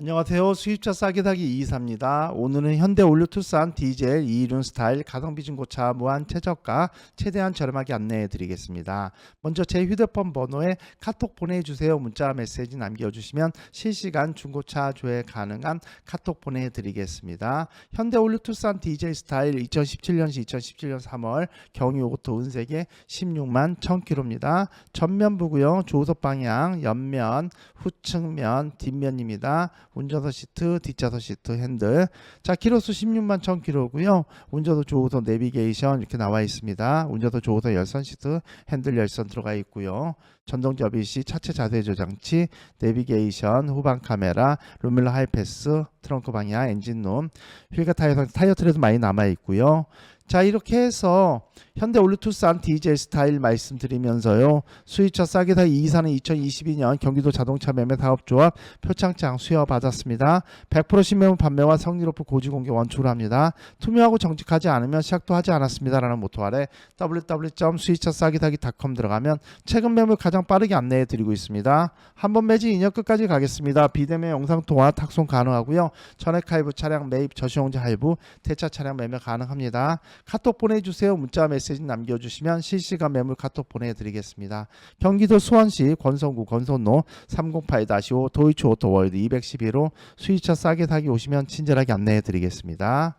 안녕하세요. 수입차 싸게 사기 이이사입니다. 오늘은 현대 올류 투싼 디젤 2륜 스타일 가성비 중고차 무한 최저가 최대한 저렴하게 안내해 드리겠습니다. 먼저 제 휴대폰 번호에 카톡 보내주세요. 문자 메시지 남겨주시면 실시간 중고차 조회 가능한 카톡 보내드리겠습니다. 현대 올류 투싼 디젤 스타일 2017년시 2017년 3월 경유 오토 은색의 16만 1000km입니다. 전면부고요. 조속 방향, 옆면, 후측면, 뒷면입니다. 운전석 시트, 뒷좌석 시트, 핸들. 자, 키로수 16만 1000km고요. 운전석 조우석 내비게이션 이렇게 나와 있습니다. 운전석 조우석 열선 시트, 핸들 열선 들어가 있고요. 전동 접이시, 차체 자세 조장치, 내비게이션, 후방 카메라, 루밀러 하이패스, 트렁크 방향, 엔진룸, 휠과 타이어, 타이어 트레도 많이 남아 있고요. 자 이렇게 해서 현대 올류 투싼 디젤 스타일 말씀드리면서요 수입차 싸게 사 이사는 2022년 경기도 자동차 매매 사업조합 표창장 수여 받았습니다. 100% 신매물 판매와 성리 높은 고지 공개 원칙으로 합니다. 투명하고 정직하지 않으면 시작도 하지 않았습니다라는 모토 아래 www.수입차 싸게 사기.com 들어가면 최근 매물 가장 빠르게 안내해 드리고 있습니다. 한 번 매진 2년 끝까지 가겠습니다. 비대면 영상 통화 탁송 가능하고요. 전액 할부 차량 매입 저시용자 할부 대차 차량 매매 가능합니다. 카톡 보내주세요. 문자 메시지 남겨주시면 실시간 매물 카톡 보내드리겠습니다. 경기도 수원시 권성구 권선로 308-5 도이치 오토월드 211호 수위차 싸게 사기 오시면 친절하게 안내해드리겠습니다.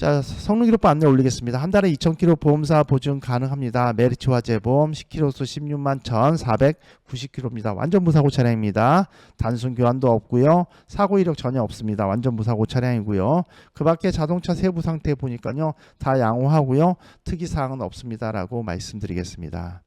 자 성능기록부 안내 올리겠습니다. 한 달에 2,000km 보험사 보증 가능합니다. 메리츠 화재보험 10km수 16만 1,490km입니다. 완전 무사고 차량입니다. 단순 교환도 없고요. 사고 이력 전혀 없습니다. 완전 무사고 차량이고요. 그 밖에 자동차 세부 상태 보니까요. 다 양호하고요. 특이 사항은 없습니다라고 말씀드리겠습니다.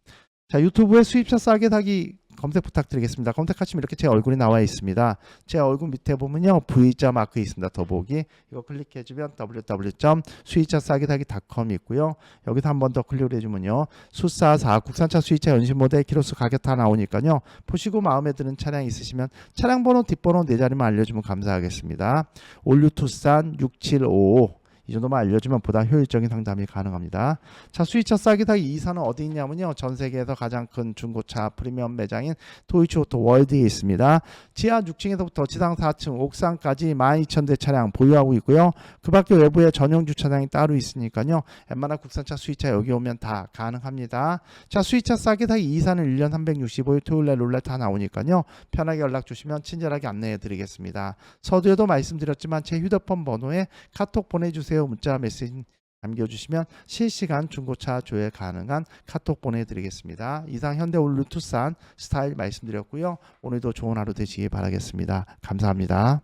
자, 유튜브에 수입차 싸게 사기 검색 부탁드리겠습니다. 검색하시면 이렇게 제 얼굴이 나와 있습니다. 제 얼굴 밑에 보면요. V자 마크 있습니다. 더보기. 이거 클릭해 주면 www.수입차 싸게 사기.com이 있고요. 여기서 한 번 더 클릭을 해 주면요. 수사사 국산차 수입차 연식 모델 키로수 가격 다 나오니까요. 보시고 마음에 드는 차량 있으시면 차량 번호 뒷번호 네 자리만 알려 주면 감사하겠습니다. 올류 투싼 6755 이 정도만 알려주면 보다 효율적인 상담이 가능합니다. 자, 수입차 싸게 사기 이사는 어디 있냐면요. 전 세계에서 가장 큰 중고차 프리미엄 매장인 도이치오토 월드에 있습니다. 지하 6층에서부터 지상 4층, 옥상까지 12,000대 차량 보유하고 있고요. 그 밖에 외부에 전용 주차장이 따로 있으니까요. 웬만한 국산차 수입차 여기 오면 다 가능합니다. 자, 수입차 싸게 사기 이사는 1년 365일 토요일 날 롤렛 다 나오니까요. 편하게 연락 주시면 친절하게 안내해 드리겠습니다. 서두에도 말씀드렸지만 제 휴대폰 번호에 카톡 보내주세요. 문자 메시지 남겨주시면 실시간 중고차 조회 가능한 카톡 보내드리겠습니다. 이상 현대 올류 투싼 스타일 말씀드렸고요. 오늘도 좋은 하루 되시기 바라겠습니다. 감사합니다.